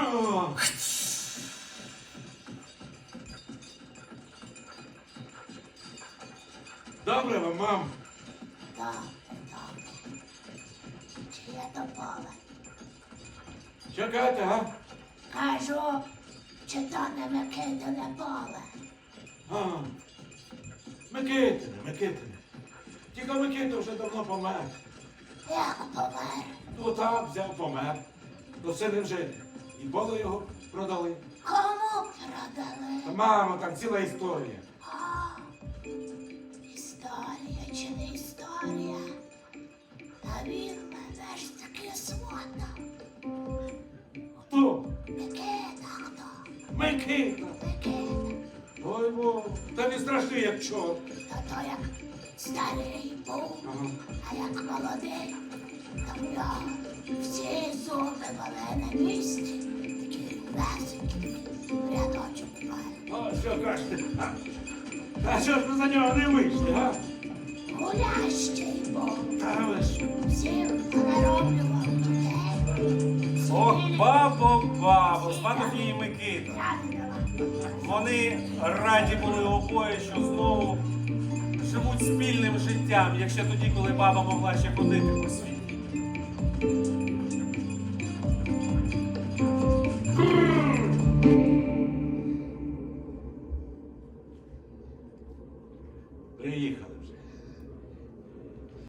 О. Добре вам, мам. Добре, добре. Чи є то поле? Що кажете, га? Кажу, чи то не Микитине поле? А, Микитине, Микитине. Тільки Микита вже давно помер. Як помер? Ну так, взяв помер. То сини вже і поле його продали. Кому продали? Та мамо, там ціла історія. А, історія чи не історія? Та він мене ж таки смотав. Хто? Микита хто? Микита. Микита. Ой, во, та він страшний, як чорт. Та то як старий був, Ага. а як молодий, то в нього всі зуби були на місці, що кажете? А, а що ж ви за нього не вийшли, га? Гулящий був, Та ви ж. всім нароблював. Ох, бабо, бабо, Сватофій і Микита. Вони раді були обоє, що знову живуть спільним життям, як ще тоді, коли баба могла ще ходити по світі. Приїхали вже.